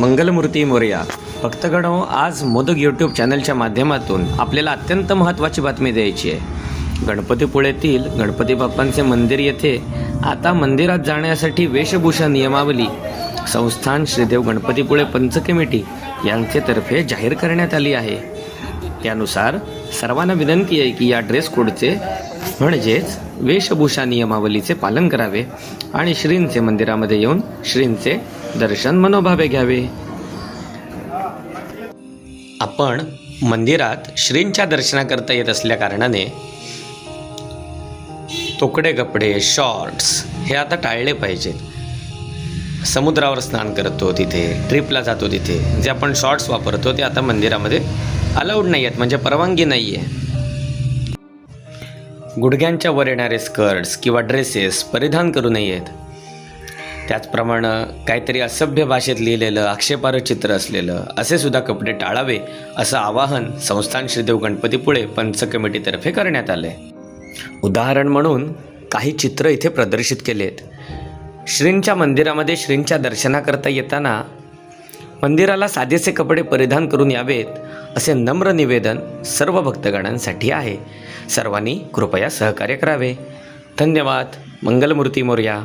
मंगलमूर्ती मोर्या. भक्तगणो आज मोदक यूट्यूब चॅनलच्या माध्यमातून आपल्याला अत्यंत महत्त्वाची बातमी द्यायची आहे. गणपतीपुळेतील गणपती बाप्पांचे मंदिर येथे आता मंदिरात जाण्यासाठी वेशभूषा नियमावली. संस्थान श्रीदेव गणपतीपुळे पंच कमिटी यांचेतर्फे जाहीर करण्यात आली आहे. त्यानुसार सर्वांना विनंती आहे की या ड्रेस कोडचे म्हणजेच वेशभूषा नियमावलीचे पालन करावे आणि श्रींचे मंदिरामध्ये येऊन श्रींचे दर्शन मनोभावे घ्यावे. आपण मंदिरात श्रींच्या दर्शनाकरता येत असल्या कारणाने तोकडे कपडे शॉर्ट्स हे आता टाळले पाहिजेत. समुद्रावर स्नान करतो तिथे ट्रिपला जातो तिथे. जे आपण शॉर्ट्स वापरतो ते आता मंदिरामध्ये अलाउड नाही आहेत म्हणजे परवानगी नाही आहे गुडघ्यांच्या वर येणारे स्कर्ट्स किंवा ड्रेसेस परिधान करू नयेत. त्याचप्रमाणे काहीतरी असभ्य भाषेत लिहिलेलं आक्षेपार्ह चित्र असलेलं असे सुद्धा कपडे टाळावे असं आवाहन संस्थान श्रीदेव गणपतीपुळे पंच कमिटीतर्फे करण्यात आले. उदाहरण म्हणून काही चित्र इथे प्रदर्शित केलेत. श्रींच्या मंदिरामध्ये श्रींच्या दर्शनाकरता येताना मंदिराला साधेसे कपडे परिधान करून यावेत असे नम्र निवेदन सर्व भक्तगणांसाठी आहे. सर्वांनी कृपया सहकार्य करावे. धन्यवाद. मंगलमूर्ती मोर्या.